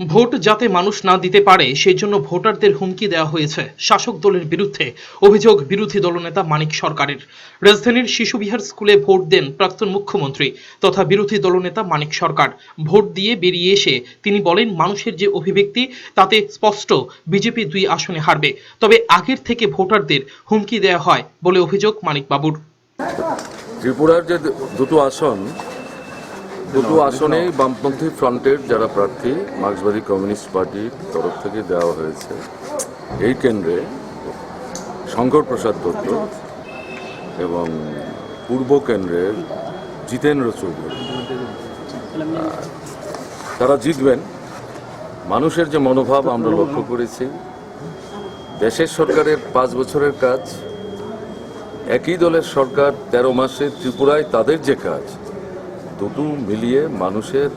Vote যাতে মানুষ না দিতে পারে সেই জন্য ভোটারদের হুমকি দেওয়া হয়েছে। শাসক দলের বিরুদ্ধে অভিযোগ বিরোধী দলনেতা মানিক সরকারের। রাজধানীর শিশুবিহার স্কুলে ভোট দেন প্রাক্তন মুখ্যমন্ত্রী তথা বিরোধী দলনেতা মানিক সরকার। ভোট দিয়ে বেরিয়ে এসে তিনি বলেন, মানুষের যে অভিব্যক্তি, তাতে স্পষ্ট বিজেপি দুই আসনে হারবে। তবে আগের থেকে ভোটারদের হুমকি দেওয়া হয় বলে অভিযোগ মানিক বাবুর ত্রিপুরার যে দুটো আসন দুটো আসনেই বামপন্থী ফ্রন্টের যারা প্রার্থী, মার্ক্সবাদী কমিউনিস্ট পার্টির তরফ থেকে দেওয়া হয়েছে। এই কেন্দ্রে শঙ্কর প্রসাদ দত্ত এবং পূর্ব কেন্দ্রের জিতেন্দ্র চৌধুরী। তারা জিতবেন। মানুষের যে মনোভাব আমরা লক্ষ্য করেছি। দেশের সরকারের পাঁচ বছরের কাজ। একই দলের সরকার তেরো মাসে ত্রিপুরায় তাদের যে কাজ দুটো মিলিয়ে মানুষের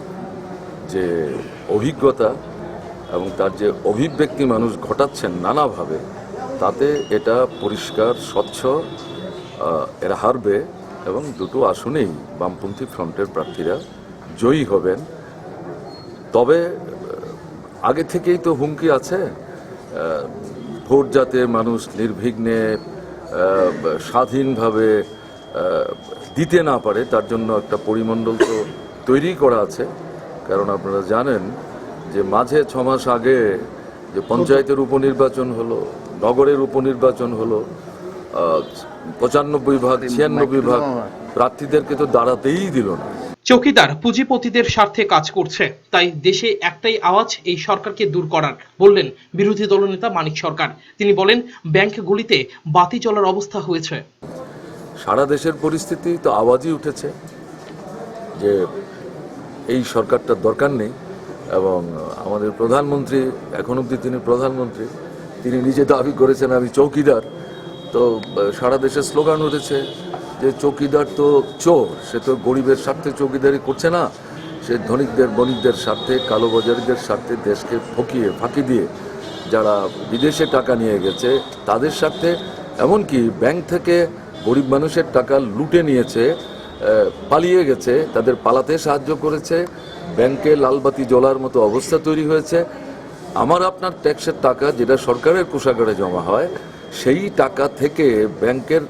যে অভিজ্ঞতা এবং তার যে অভিব্যক্তি মানুষ ঘটাচ্ছেন নানাভাবে, তাতে এটা পরিষ্কার, স্বচ্ছ এরা হারবে এবং দুটো আসনেই বামপন্থী ফ্রন্টের প্রার্থীরা জয়ী হবেন। তবে আগে থেকেই তো হুমকি আছে ভোট যাতে মানুষ নির্বিঘ্নে স্বাধীনভাবে দিতে না পারে, তার জন্য একটা পরিমণ্ডল তো তৈরি করা আছে। কারণ আপনারা জানেন যে মাঝে ছ মাস আগে যে পঞ্চায়েতের উপনির্বাচন হলো, নগরের উপনির্বাচন হলো পঁচানব্বই ভাগ, ছিয়ানব্বই ভাগ প্রার্থীদেরকে তো দাঁড়াতেই দিল না। চৌকিদার, পুঁজিপতিদের স্বার্থে কাজ করছে, তাই দেশে একটাই আওয়াজ, এই সরকারকে দূর করার, বললেন বিরোধী দলনেতা মানিক সরকার। তিনি বলেন, ব্যাংকগুলিতে বাতি চলার অবস্থা হয়েছে। সারা দেশের পরিস্থিতি তো আওয়াজই উঠেছে যে এই সরকারটার দরকার নেই এবং আমাদের প্রধানমন্ত্রী, এখন অবধি তিনি প্রধানমন্ত্রী, তিনি নিজে দাবি করেছেন, আমি চৌকিদার। তো সারা দেশে স্লোগান উঠেছে যে চৌকিদার তো চোর, সে তো গরিবের স্বার্থে চৌকিদারি করছে না। সে ধনিকদের বণিকদের স্বার্থে, কালোবাজারিদের স্বার্থে দেশকে ফকিয়ে ফাঁকি দিয়ে যারা বিদেশে টাকা নিয়ে গেছে, তাদের স্বার্থে। এমনকি ব্যাংক থেকে গরিব মানুষের টাকা লুটে নিয়েছে পালিয়ে গেছে, তাদের পালাতে সাহায্য করেছে, ব্যাংকে লালবাতি জ্বলার মতো অবস্থা তৈরি হয়েছে। আমার আপনার ট্যাক্সের টাকা যেটা সরকারের কোষাগারে জমা হয়, সেই টাকা থেকে ব্যাংকের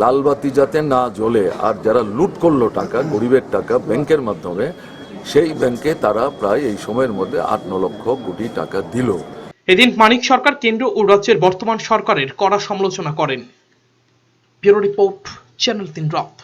লালবাতি যাতে না জ্বলে, আর যারা লুট করল টাকা, গরিবের টাকা ব্যাংকের মাধ্যমে, সেই ব্যাংকে তারা প্রায় এই সময়ের মধ্যে আট ন লক্ষ কোটি টাকা দিল। এদিন মানিক সরকার কেন্দ্র ও রাজ্যের বর্তমান সরকারের কড়া সমালোচনা করেন। bureau report channel thin drop.